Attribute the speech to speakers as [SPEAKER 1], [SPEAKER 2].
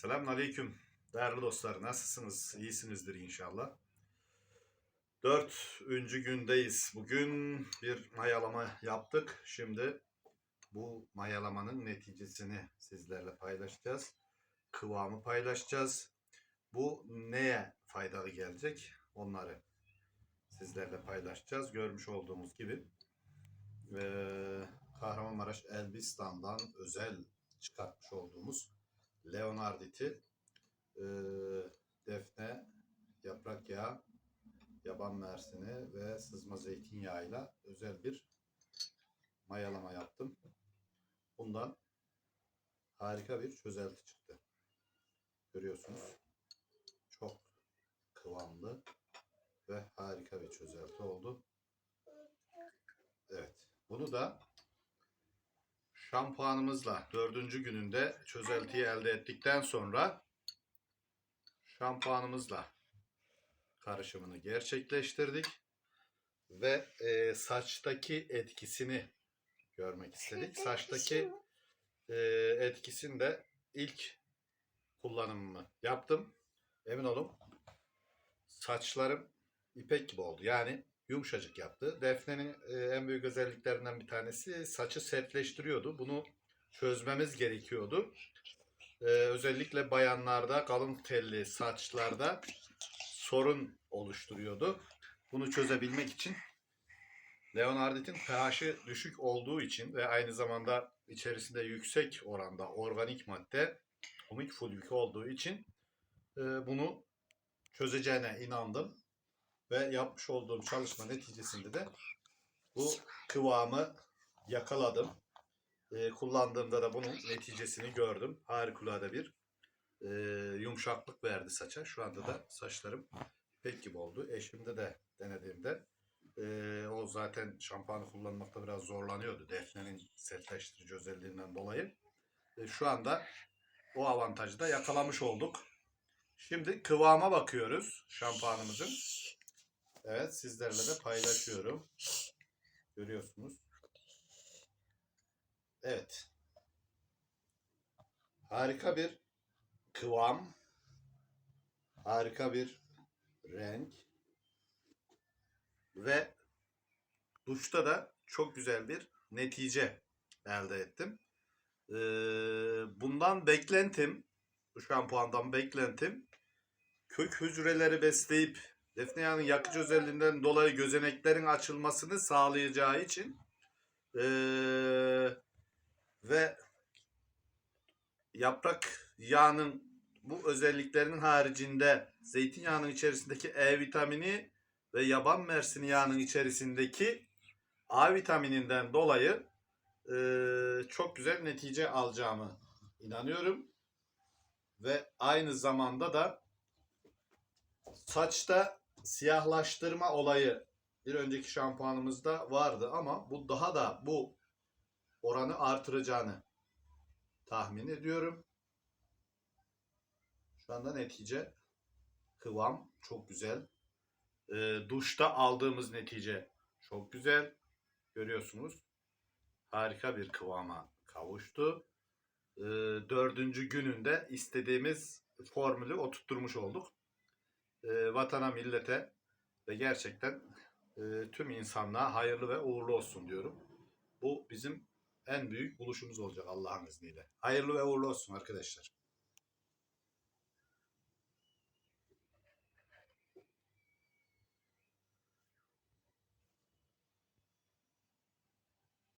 [SPEAKER 1] Selamünaleyküm değerli dostlar. Nasılsınız? İyisinizdir inşallah. Dördüncü gündeyiz. Bugün bir mayalama yaptık. Şimdi bu mayalamanın neticesini sizlerle paylaşacağız. Kıvamı paylaşacağız. Bu neye faydalı gelecek? Onları sizlerle paylaşacağız. Görmüş olduğumuz gibi eee, Kahramanmaraş Elbistan'dan özel çıkartmış olduğumuz Leonardit'i eee, defne, yaprak yağı, yaban mersini ve sızma zeytinyağıyla özel bir mayalama yaptım. Bundan harika bir çözelti çıktı. Görüyorsunuz. Çok kıvamlı ve harika bir çözelti oldu. Evet. Bunu da şampuanımızla dördüncü gününde çözeltiyi elde ettikten sonra şampuanımızla karışımını gerçekleştirdik ve e, saçtaki etkisini görmek istedik. Saçtaki e, etkisini de ilk kullanımımı yaptım. Emin olun saçlarım ipek gibi oldu. Yani yumuşacık yaptı. Defne'nin e, en büyük özelliklerinden bir tanesi saçı sertleştiriyordu. Bunu çözmemiz gerekiyordu. E, özellikle bayanlarda kalın telli saçlarda sorun oluşturuyordu. Bunu çözebilmek için Leonardit'in pH'i düşük olduğu için ve aynı zamanda içerisinde yüksek oranda organik madde omik fulvik olduğu için e, bunu çözeceğine inandım ve yapmış olduğum çalışma neticesinde de bu kıvamı yakaladım. E, kullandığımda da bunun neticesini gördüm. Harikulade bir e, yumuşaklık verdi saça. Şu anda da saçlarım pek gibi oldu. Eşimde de denediğimde e, o zaten şampuanı kullanmakta biraz zorlanıyordu. Defne'nin sertleştirici özelliğinden dolayı. E, şu anda o avantajı da yakalamış olduk. Şimdi kıvama bakıyoruz şampuanımızın. Evet sizlerle de paylaşıyorum. Görüyorsunuz. Evet. Harika bir kıvam. Harika bir renk. Ve duşta da çok güzel bir netice elde ettim. Ee, bundan beklentim, bu şampuandan beklentim kök hücreleri besleyip defne yakıcı özelliğinden dolayı gözeneklerin açılmasını sağlayacağı için eee, ve yaprak yağının bu özelliklerinin haricinde zeytinyağının içerisindeki E vitamini ve yaban mersini yağının içerisindeki A vitamininden dolayı eee, çok güzel netice alacağımı inanıyorum. Ve aynı zamanda da saçta siyahlaştırma olayı bir önceki şampuanımızda vardı ama bu daha da bu oranı artıracağını tahmin ediyorum. Şu anda netice kıvam çok güzel. Ee, duşta aldığımız netice çok güzel. Görüyorsunuz. Harika bir kıvama kavuştu. Ee, dördüncü gününde istediğimiz formülü oturtturmuş olduk e, vatana, millete ve gerçekten e, tüm insanlığa hayırlı ve uğurlu olsun diyorum. Bu bizim en büyük buluşumuz olacak Allah'ın izniyle. Hayırlı ve uğurlu olsun arkadaşlar.